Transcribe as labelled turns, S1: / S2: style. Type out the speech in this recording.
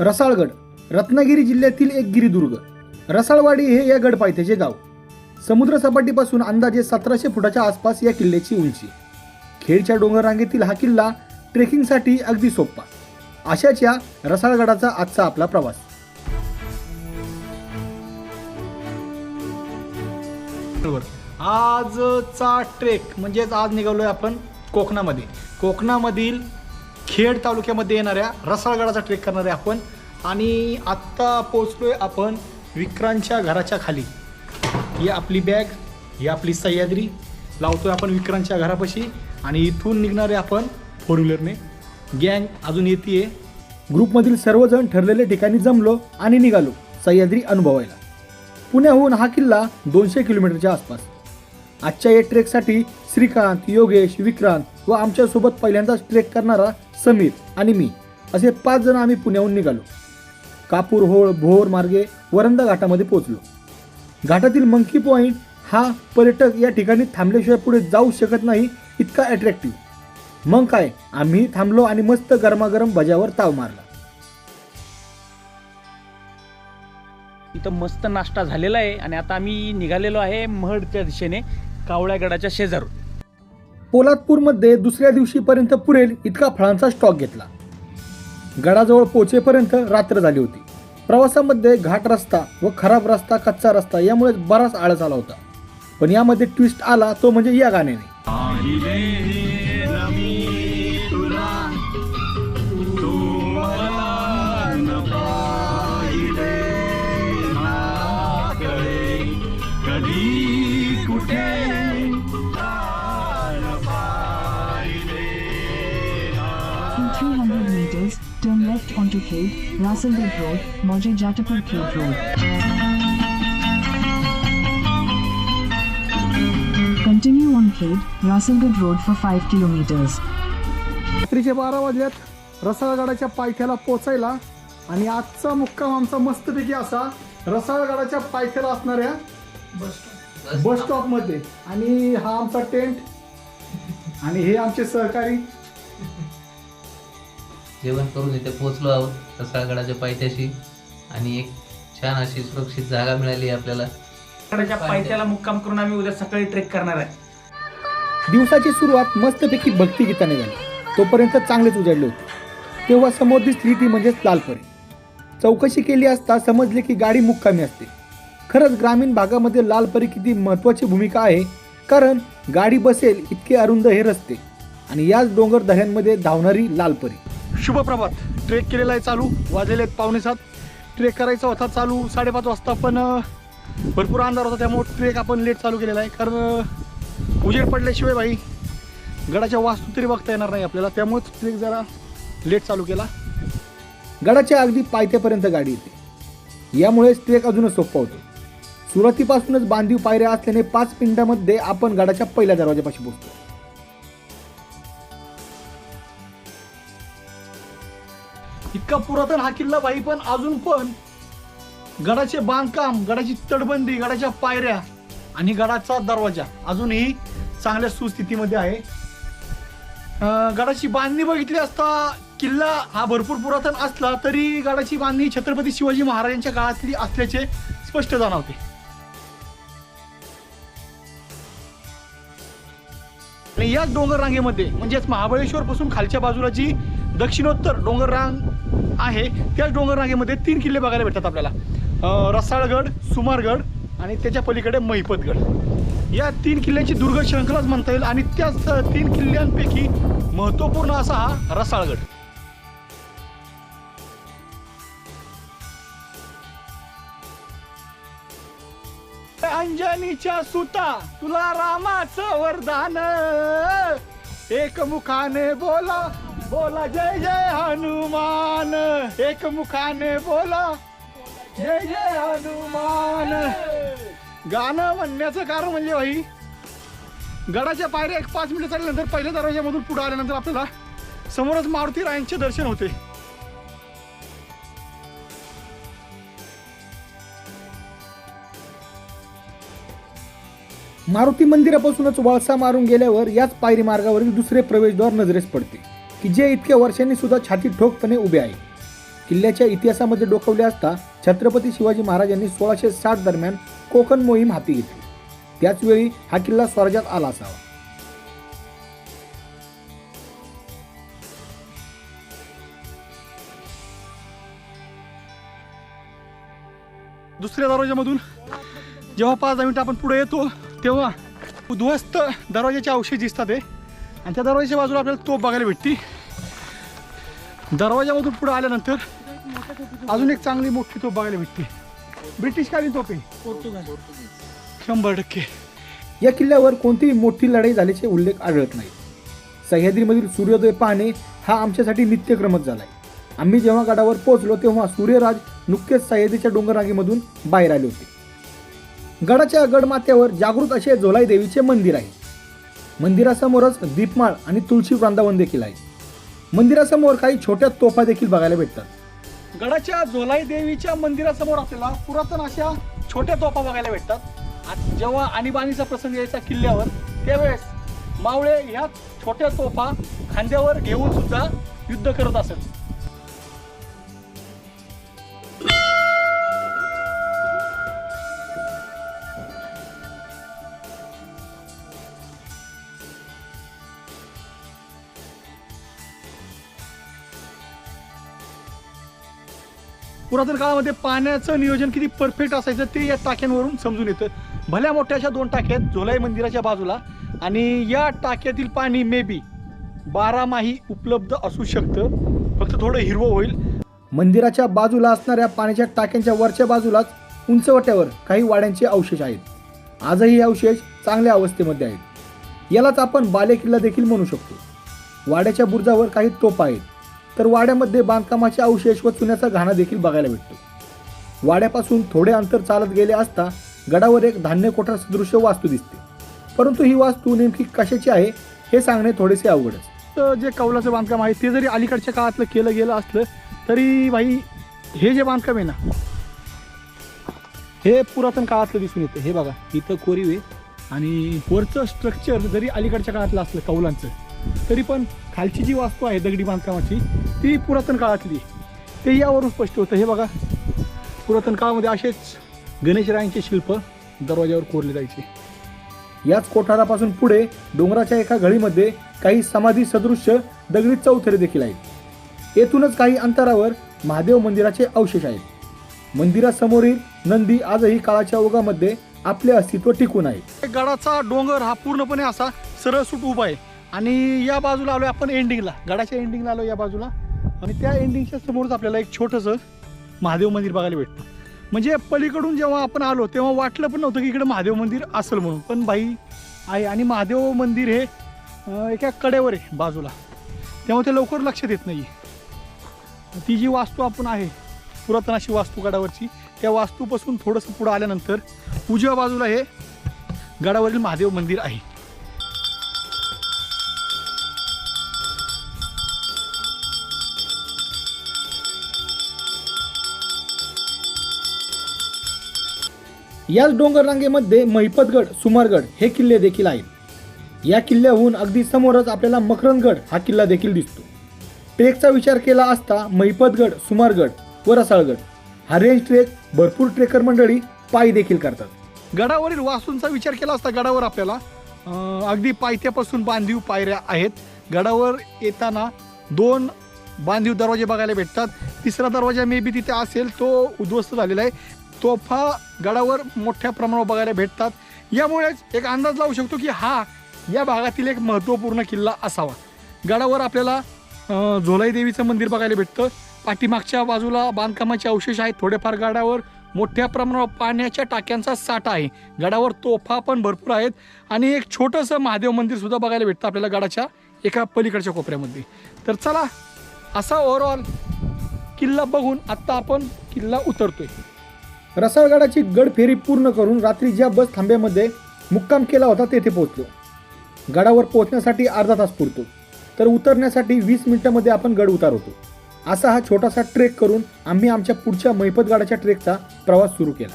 S1: रसाळगड रत्नागिरी जिल्ह्यातील एक गिरिदुर्ग रसाळवाडी हे या गडपायथ्याचे गाव. समुद्रसपाटीपासून अंदाजे सतराशे फुटाच्या आसपास या किल्ल्याची उंची. खेडच्या डोंगररांगेतील हा किल्ला ट्रेकिंगसाठी अगदी सोपा. अशाच या रसाळगडाचा आजचा आपला प्रवास. बरोबर आजचा ट्रेक म्हणजेच आज निघालोय आपण कोकणामध्ये. कोकणामधील खेड तालुक्यामध्ये येणाऱ्या रसाळगडाचा ट्रेक करणार आहे आपण. आणि आत्ता पोचलोय आपण विक्रांतच्या घराच्या खाली. ही आपली बॅग ही आपली सह्याद्री. लावतोय आपण विक्रांतच्या घरापाशी. आणि इथून निघणारे आपण फोर व्हीलरने गँग अजून येते ग्रुपमधील सर्वजण ठरलेल्या ठिकाणी जमलो आणि निघालो सह्याद्री अनुभवायला. पुण्याहून हा किल्ला दोनशे किलोमीटरच्या आसपास. आजच्या या ट्रेकसाठी श्रीकांत योगेश विक्रांत व आमच्यासोबत पहिल्यांदाच ट्रेक करणारा समीर आणि मी. असे पाच जण आम्ही पुण्याहून निघालो. कापूर होळ भोर मार्गे वरंदा घाटामध्ये पोहोचलो. घाटातील मंकी पॉईंट हा पर्यटक या ठिकाणी थांबल्याशिवाय पुढे जाऊ शकत नाही इतका अट्रॅक्टिव्ह मग काय आम्ही थांबलो आणि मस्त गरमागरम भज्यावर ताव मारला.
S2: इथं मस्त नाश्ता झालेला आहे आणि आता आम्ही निघालेलो आहे महडच्या दिशेने कावळ्यागडाच्या शेजारून.
S1: पोलादपूरमध्ये दुसऱ्या दिवशीपर्यंत पुरेल इतका फळांचा स्टॉक घेतला. गडाजवळ पोचेपर्यंत रात्र झाली होती. प्रवासामध्ये घाट रस्ता व खराब रस्ता कच्चा रस्ता यामुळे बराच आळस आला होता. पण यामध्ये ट्विस्ट आला तो म्हणजे या गाण्याने.
S3: कुठे left onto Khade, Rasalbeg Road, Moje Jatapur Khade Road. Continue on Khade, Rasalbeg Road for 5 kilometers.
S1: रात्रीचे बारा वाजल्यात रसाळगडाच्या पायथ्याला पोचायला आणि आजचा मुक्काम आमचा मस्तपैकी असा रसाळगडाच्या पायथ्याला असणाऱ्या बस स्टॉपमध्ये आणि हा आमचा टेंट आणि हे आमचे सहकारी
S4: जेवण करून इथे पोहोचलो आहोत रसाळगडाच्या पायथ्याशी. आणि एक छान अशी सुरक्षित जागा मिळाली आपल्याला.
S2: गडाच्या पायथ्याला मुक्काम करून आम्ही उद्या सकाळी ट्रेक करणार आहे.
S1: दिवसाची सुरुवात मस्तपैकी भक्तिगीताने झाली. तोपर्यंत चांगलेच उजाडले होते. तेव्हा समोर दिसली ती म्हणजेच लालपरी. चौकशी केली असता समजले की गाडी मुक्कामी असते. खरंच ग्रामीण भागामध्ये लालपरी किती महत्त्वाची भूमिका आहे कारण गाडी बसेल इतके अरुंद हे रस्ते. आणि याच डोंगर दऱ्यांमध्ये धावणारी लालपरी. शुभ प्रभात. ट्रेक केलेला आहे चालू. वाजलेले आहेत पावणेसात ट्रेक करायचा होता चालू साडेपाच वाजता पण भरपूर अंधार होता त्यामुळे ट्रेक आपण लेट चालू केलेला आहे. कारण उजेड पडल्याशिवाय भाई गडाच्या वास्तू तरी बघता येणार नाही आपल्याला. त्यामुळेच ट्रेक जरा लेट चालू केला. गडाच्या अगदी पायथ्यापर्यंत गाडी येते. यामुळेच ट्रेक अजूनच सोपा होतो. सुरुवातीपासूनच बांधीव पायऱ्या असल्याने पाच मिनिटांमध्ये आपण गडाच्या पहिल्या दरवाजापाशी पोहोचतो. इतका पुरातन हा किल्ला भाई पण अजून पण. गडाचे बांधकाम गडाची तटबंदी गडाच्या पायऱ्या आणि गडाचा दरवाजा अजूनही चांगल्या सुस्थितीमध्ये आहे. गडाची बांधणी बघितली असता किल्ला हा भरपूर पुरातन असला तरी गडाची बांधणी छत्रपती शिवाजी महाराजांच्या काळातली असल्याचे स्पष्ट जाणवते. आणि याच डोंगर रांगेमध्ये म्हणजेच महाबळेश्वर पासून खालच्या बाजूला जी दक्षिणोत्तर डोंगर रांग आहे. त्याच डोंगररांगेमध्ये तीन किल्ले बघायला भेटतात आपल्याला. रसाळगड सुमारगड आणि त्याच्या पलीकडे महिपतगड या तीन किल्ल्याची दुर्ग श्रृंखलाच म्हणता येईल आणि त्याच तीन किल्ल्यांपैकी महत्त्वपूर्ण असा हा रसाळगड. अंजनीच्या सुता तुला रामाचं वरदान. एक मुखाने बोला बोला जय जय हनुमान. एक मुखाने बोला जय जय हनुमान. गाणं म्हणण्याचं कारण म्हणजे भाई गडाच्या पायऱ्या एक पाच मिनिटं चालल्यानंतर पहिल्या दरवाज्यामधून पुढे आल्यानंतर आपल्याला समोरच मारुती रायांचे दर्शन होते. मारुती मंदिरापासूनच वळसा मारून गेल्यावर याच पायरी मार्गावरील दुसरे प्रवेशद्वार नजरेस पडते. की जे इतक्या वर्षांनी सुद्धा छाती ठोकपणे उभे आहे. किल्ल्याच्या इतिहासामध्ये डोकवले असता छत्रपती शिवाजी महाराजांनी सोळाशे साठ दरम्यान कोकण मोहीम हाती घेतली. त्याचवेळी हा किल्ला स्वराज्यात आला असावा. दुसऱ्या दरवाजामधून जेव्हा पाच दहा मिनिट आपण पुढे येतो तेव्हा उद्ध्वस्त दरवाजाचे अवशेष दिसतात आहे आणि त्या दरवाजाच्या बाजूला आपल्याला तोप बघायला भेटते. दरवाजामधून पुढे आल्यानंतर अजून एक चांगली मोठी तोप बघायला भेटते. ब्रिटिश कालीन तोप आहे. शंभर टक्के. या किल्ल्यावर कोणतीही मोठी लढाई झाल्याचे उल्लेख आढळत नाही. सह्याद्रीमधील सूर्योदय पाहणे हा आमच्यासाठी नित्यक्रमच झालाय. आम्ही जेव्हा गडावर पोहोचलो तेव्हा सूर्यराज नुकतेच सह्याद्रीच्या डोंगररांगेमधून बाहेर आले होते. गडाच्या गडमाथ्यावर जागृत असे झोलाई देवीचे मंदिर आहे. मंदिरासमोरच दीपमाळ आणि तुळशी वृंदावन देखील आहे. मंदिरासमोर काही छोट्या तोफा देखील बघायला भेटतात. गडाच्या झोलाई देवीच्या मंदिरासमोर आपल्याला पुरातन अशा छोट्या तोफा बघायला भेटतात. जेव्हा आणीबाणीचा प्रसंग यायचा किल्ल्यावर त्यावेळेस मावळे ह्या छोट्या तोफा खांद्यावर घेऊन सुद्धा युद्ध करत असत. पुरातन काळामध्ये पाण्याचं नियोजन किती परफेक्ट असायचं ते या टाक्यांवरून समजून येतं. भल्या मोठ्या अशा दोन टाक्या आहेत झोलाई मंदिराच्या बाजूला. आणि या टाक्यातील पाणी मे बी बारामाही उपलब्ध असू शकतं. फक्त थोडं हिरवं होईल. मंदिराच्या बाजूला असणाऱ्या पाण्याच्या टाक्यांच्या वरच्या बाजूलाच उंचवट्यावर काही वाड्यांचे अवशेष आहेत. आजही हे अवशेष चांगल्या अवस्थेमध्ये आहेत. यालाच आपण बालेकिल्ला देखील म्हणू शकतो. वाड्याच्या बुर्जावर काही तोफा आहेत. तर वाड्यामध्ये बांधकामाचे अवशेष व चुन्याचा घाणा देखील बघायला भेटतो. वाड्यापासून थोडे अंतर चालत गेले असता गडावर एक धान्य कोठार सदृश वास्तू दिसते. परंतु ही वास्तू नेमकी कशाची आहे हे सांगणे थोडेसे अवघडच. तर जे कौलाचं बांधकाम आहे ते जरी अलीकडच्या काळातलं केलं गेलं असलं तरी भाई हे जे बांधकाम आहे ना हे पुरातन काळातलं दिसून येतं. हे बघा इथं कोरीव आहे आणि वरचं स्ट्रक्चर जरी अलीकडच्या काळातलं असलं कौलांचं तरी पण खालची जी वास्तू आहे दगडी बांधकामाची ती पुरातन काळातली. ते यावरून स्पष्ट होतं. हे बघा पुरातन काळामध्ये असेच गणेशरायांचे शिल्प दरवाजावर कोरले जायचे. याच कोठारापासून पुढे डोंगराच्या एका घळीमध्ये काही समाधी सदृश्य दगडी चौथरे देखील आहेत. येथूनच काही अंतरावर महादेव मंदिराचे अवशेष आहेत. मंदिरासमोरील नंदी आजही काळाच्या ओघामध्ये आपले अस्तित्व टिकून आहे. गडाचा डोंगर हा पूर्णपणे असा सरळ सुट उभा आहे. आणि या बाजूला आलोय आपण एंडिंगला गडाच्या एंडिंगला आलो या बाजूला. आणि त्या एंडिंगच्या समोरच आपल्याला एक छोटंसं महादेव मंदिर बघायला भेटतं. म्हणजे पलीकडून जेव्हा आपण आलो तेव्हा वाटलं पण नव्हतं की इकडे महादेव मंदिर असेल म्हणून. पण बाई आहे आणि महादेव मंदिर हे एका कडेवर आहे बाजूला. त्यामुळे ते लवकर लक्षात येत नाही ती जी वास्तू आपण आहे पुरातन अशी वास्तू गडावरची त्या वास्तूपासून थोडंसं पुढं आल्यानंतर उजव्या बाजूला हे गडावरील महादेव मंदिर आहे. याच डोंगररांगेमध्ये महिपतगड सुमारगड हे किल्ले देखील आहेत. या किल्ल्याहून अगदी समोरच आपल्याला मकरंदगड हा किल्ला देखील दिसतो. ट्रेकचा विचार केला असता महिपतगड सुमारगड व रसाळगड हा रेंज ट्रेक भरपूर ट्रेकर मंडळी पायी देखील करतात. गडावरील वास्तूंचा विचार केला असता गडावर आपल्याला अगदी पायथ्यापासून बांधीव पायऱ्या आहेत. गडावर येताना दोन बांधीव दरवाजे बघायला भेटतात. तिसरा दरवाजा मे बी तिथे असेल तो उद्ध्वस्त झालेला आहे. तोफा गडावर मोठ्या प्रमाणावर बघायला भेटतात. यामुळेच एक अंदाज लावू शकतो की हा या भागातील एक महत्त्वपूर्ण किल्ला असावा. गडावर आपल्याला झोलाई देवीचं मंदिर बघायला भेटतं. पाठीमागच्या बाजूला बांधकामाचे अवशेष आहेत. थोडेफार गडावर मोठ्या प्रमाणावर पाण्याच्या टाक्यांचा साठा आहे. गडावर तोफा पण भरपूर आहेत. आणि एक छोटंसं महादेव मंदिर सुद्धा बघायला भेटतं आपल्याला गडाच्या एका पलीकडच्या कोपऱ्यामध्ये. तर चला असा ओव्हरऑल किल्ला बघून आत्ता आपण किल्ला उतरतोय. रसाळगडाची गड फेरी पूर्ण करून रात्री ज्या बस थांब्यामध्ये मुक्काम केला होता तेथे पोहोचलो. गडावर पोहोचण्यासाठी अर्धा तास पुरतो. तर उतरण्यासाठी वीस मिनिटामध्ये आपण गड उतारवतो असा हा छोटासा ट्रेक करून आम्ही आमच्या पुढच्या मैपतगडाच्या ट्रेकचा प्रवास सुरू केला.